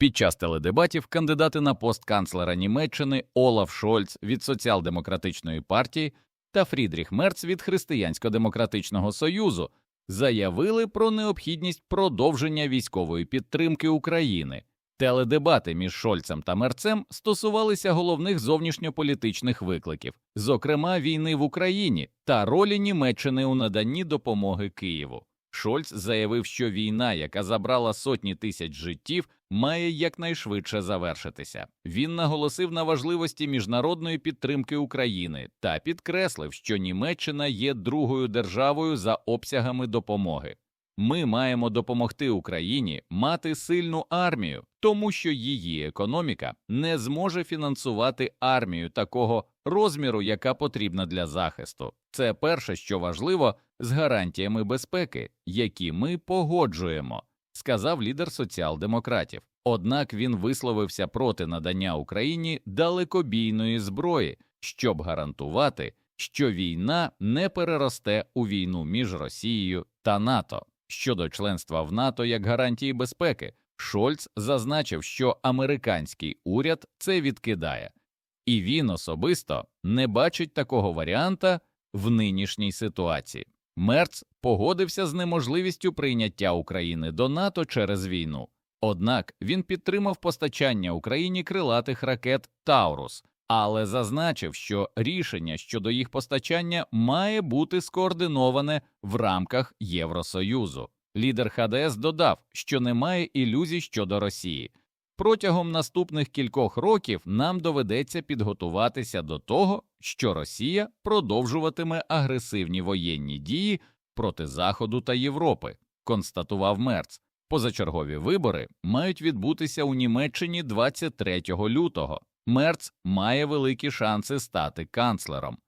Під час теледебатів кандидати на пост канцлера Німеччини Олаф Шольц від Соціал-демократичної партії та Фрідріх Мерц від Християнсько-демократичного союзу заявили про необхідність продовження військової підтримки України. Теледебати між Шольцем та Мерцем стосувалися головних зовнішньополітичних викликів, зокрема війни в Україні та ролі Німеччини у наданні допомоги Києву. Шольц заявив, що війна, яка забрала сотні тисяч життів, має якнайшвидше завершитися. Він наголосив на важливості міжнародної підтримки України та підкреслив, що Німеччина є другою державою за обсягами допомоги. Ми маємо допомогти Україні мати сильну армію, тому що її економіка не зможе фінансувати армію такого розміру, яка потрібна для захисту. Це перше, що важливо, з гарантіями безпеки, які ми погоджуємо, сказав лідер соціал-демократів. Однак він висловився проти надання Україні далекобійної зброї, щоб гарантувати, що війна не переросте у війну між Росією та НАТО. Щодо членства в НАТО як гарантії безпеки, Шольц зазначив, що американський уряд це відкидає, і він особисто не бачить такого варіанта в нинішній ситуації. Мерц погодився з неможливістю прийняття України до НАТО через війну. Однак він підтримав постачання Україні крилатих ракет Таурус, але зазначив, що рішення щодо їх постачання має бути скоординоване в рамках Євросоюзу. Лідер ХДС додав, що немає ілюзій щодо Росії. Протягом наступних кількох років нам доведеться підготуватися до того, що Росія продовжуватиме агресивні воєнні дії проти Заходу та Європи, констатував Мерц. Позачергові вибори мають відбутися у Німеччині 23 лютого. Мерц має великі шанси стати канцлером.